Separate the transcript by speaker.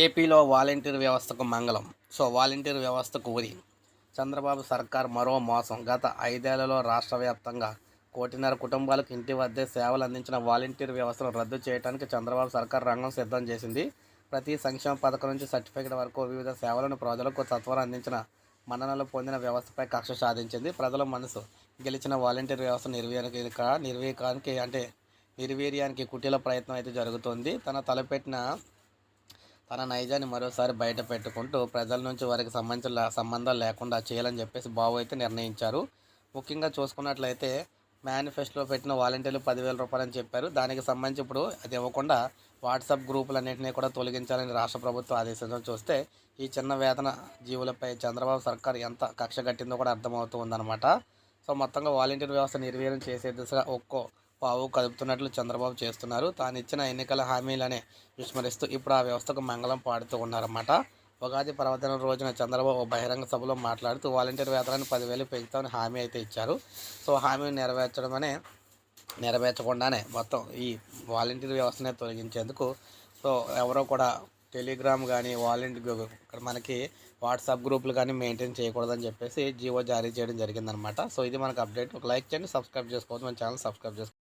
Speaker 1: ఏపీలో వాలంటీర్ వ్యవస్థకు మంగళం. సో వాలంటీర్ వ్యవస్థకు ఉరి. చంద్రబాబు సర్కార్ మరో మోసం. గత ఐదేళ్ళలో రాష్ట్ర వ్యాప్తంగా కోటిన్నర కుటుంబాలకు ఇంటి వద్దే సేవలు అందించిన వాలంటీర్ వ్యవస్థను రద్దు చేయడానికి చంద్రబాబు సర్కార్ రంగం సిద్ధం చేసింది. ప్రతి సంక్షేమ పథకం నుంచి సర్టిఫికేట్ వరకు వివిధ సేవలను ప్రజలకు సత్వరం అందించిన మన్ననలు పొందిన వ్యవస్థపై కక్ష సాధించింది. ప్రజల మనసు గెలిచిన వాలంటీర్ వ్యవస్థ నిర్వీక నిర్వీకానికి అంటే నిర్వీర్యానికి కుటీల ప్రయత్నం అయితే జరుగుతోంది. తన తలపెట్టిన తన నైజాన్ని మరోసారి బయట పెట్టుకుంటూ ప్రజల నుంచి వారికి సంబంధించిన సంబంధాలు లేకుండా చేయాలని చెప్పేసి బాబు అయితే నిర్ణయించారు. ముఖ్యంగా చూసుకున్నట్లయితే మేనిఫెస్టోలో పెట్టిన వాలంటీర్లు పదివేల రూపాయలు అని చెప్పారు. దానికి సంబంధించి ఇప్పుడు అది ఇవ్వకుండా వాట్సాప్ గ్రూపులన్నింటినీ కూడా తొలగించాలని రాష్ట్ర ప్రభుత్వం ఆదేశించడం చూస్తే ఈ చిన్న వేతన జీవులపై చంద్రబాబు సర్కార్ ఎంత కక్ష కట్టిందో కూడా అర్థమవుతూ ఉందన్నమాట. సో మొత్తంగా వాలంటీర్ వ్యవస్థ నిర్వీర్యం చేసే దిశగా ఒక్కో పావు కదుపుతున్నట్లు చంద్రబాబు చేస్తున్నారు. తాను ఇచ్చిన ఎన్నికల హామీలనే విస్మరిస్తూ ఇప్పుడు ఆ వ్యవస్థకు మంగళం పాడుతూ ఉన్నారన్నమాట. ఉగాది పర్వదినం రోజున చంద్రబాబు బహిరంగ సభలో మాట్లాడుతూ వాలంటీర్ వేతనాన్ని పదివేలు పెంచుతామని హామీ అయితే ఇచ్చారు. సో హామీని నెరవేర్చడమనే నెరవేర్చకుండానే మొత్తం ఈ వాలంటీర్ వ్యవస్థనే తొలగించేందుకు సో ఎవరో కూడా టెలిగ్రామ్ కానీ వాలంటీర్ ఇక్కడ మనకి వాట్సాప్ గ్రూపులు కానీ మెయింటైన్ చేయకూడదని చెప్పేసి జీవో జారీ చేయడం జరిగిందనమాట సో ఇది మనకు అప్డేట్. ఒక లైక్ చేయండి సబ్స్క్రైబ్ చేసుకోవద్దు. మన ఛానల్ సబ్స్క్రైబ్ చేసుకోవచ్చు